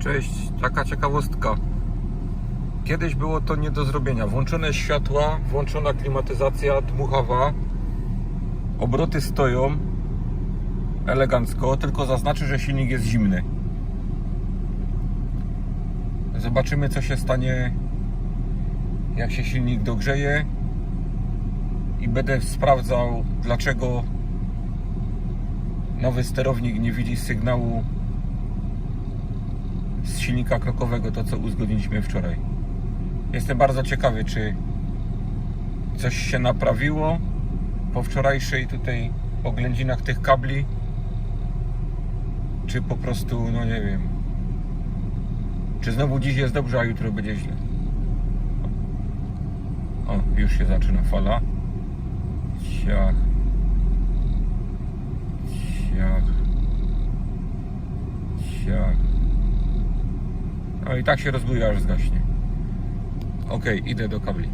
Cześć, taka ciekawostka. Kiedyś było to nie do zrobienia. Włączone światła, włączona klimatyzacja dmuchawa, obroty stoją elegancko, tylko zaznaczy, że silnik jest zimny. Zobaczymy, co się stanie, jak się silnik dogrzeje i będę sprawdzał, dlaczego nowy sterownik nie widzi sygnału z silnika krokowego, to co uzgodniliśmy wczoraj. Jestem bardzo ciekawy, czy coś się naprawiło po wczorajszej tutaj oględzinach tych kabli, czy po prostu, no nie wiem, czy znowu dziś jest dobrze, a jutro będzie źle. O, już się zaczyna fala. Ciach. Ciach. Ciach. No i tak się rozbuja, aż zgaśnie. Ok, idę do kabli.